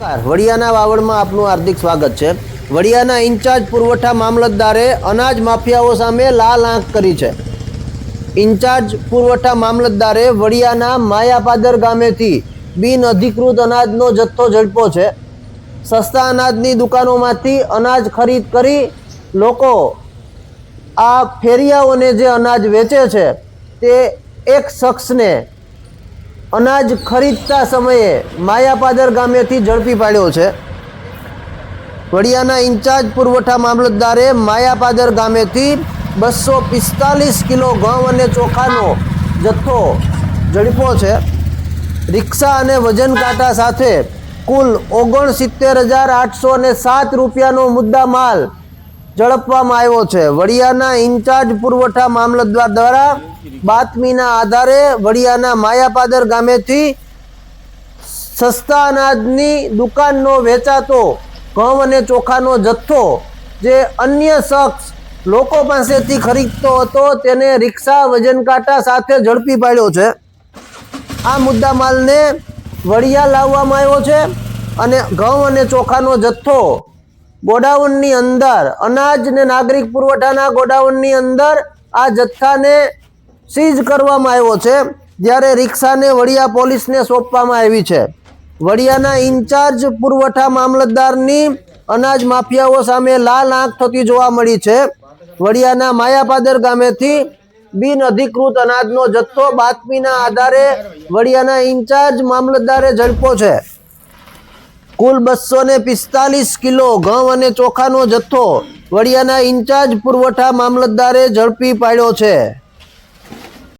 વડિયાના વાવડમાં આપનું હાર્દિક સ્વાગત છે. વડિયાના ઇન્ચાર્જ પુરવઠા મામલતદારે અનાજ માફિયાઓ સામે લાલ આંખ કરી છે. ઇન્ચાર્જ પુરવઠા મામલતદારે વડિયાના માયાપાદર ગામેથી બિન અધિકૃત અનાજનો જથ્થો ઝડપો છે. સસ્તા અનાજની દુકાનોમાંથી અનાજ ખરીદ કરી લોકો આ ફેરિયાઓને જે અનાજ વેચે છે તે એક શખ્સને અનાજ ખરીદતા સમયે માયાપાદર ગામેથી ઝડપી પાડ્યો છે. વડિયાના ઇન્ચાર્જ પુરવઠા મામલતદારે માયાપાદર ગામેથી બસો પિસ્તાલીસ કિલો ઘઉં અને ચોખાનો જથ્થો ઝડપ્યો છે. રિક્ષા અને વજન કાંટા સાથે કુલ ઓગણસિત્તેર હજાર આઠસો ને સાત રૂપિયાનો મુદ્દા માલ ઝડપવામાં આવ્યો છે. વડિયાના ઇન્ચાર્જ પુરવઠા મામલતદાર દ્વારા બાતમીના આધારે વડિયાના માયાપાદર ગામેથી સસ્તા અનાજની દુકાનનો વેચાતો ઘઉં અને ચોખાનો જથ્થો જે અન્ય શખ્સ લોકો પાસેથી ખરીદતો હતો તેને રિક્ષા વજન કાંટા સાથે ઝડપી પાડ્યો છે. આ મુદ્દા માલને વડિયા લાવવામાં આવ્યો છે અને ઘઉં અને ચોખાનો જથ્થો ગોડાઉનની અંદર, અનાજ ને નાગરિક પુરવઠાના ગોડાઉનની અંદર આ જથ્થાને સીઝ કરવામાં આવ્યો છે, જ્યારે રિક્ષાને વડિયા પોલીસને સોંપવામાં આવી છે. વડિયાના ઇન્ચાર્જ પુરવઠા મામલતદારની અનાજ માફિયાઓ સામે લાલ આંખ થતી જોવા મળી છે. વડિયાના માયાપાદર ગામેથી બિન અધિકૃત અનાજનો જથ્થો બાતમીના આધારે વડિયાના ઇન્ચાર્જ મામલતદારે ઝડપો છે. કુલ બસો ને પિસ્તાલીસ કિલો ઘઉં અને ચોખાનો જથ્થો વડિયાના ઇન્ચાર્જ પુરવઠા મામલતદારે ઝડપી પાડ્યો છે.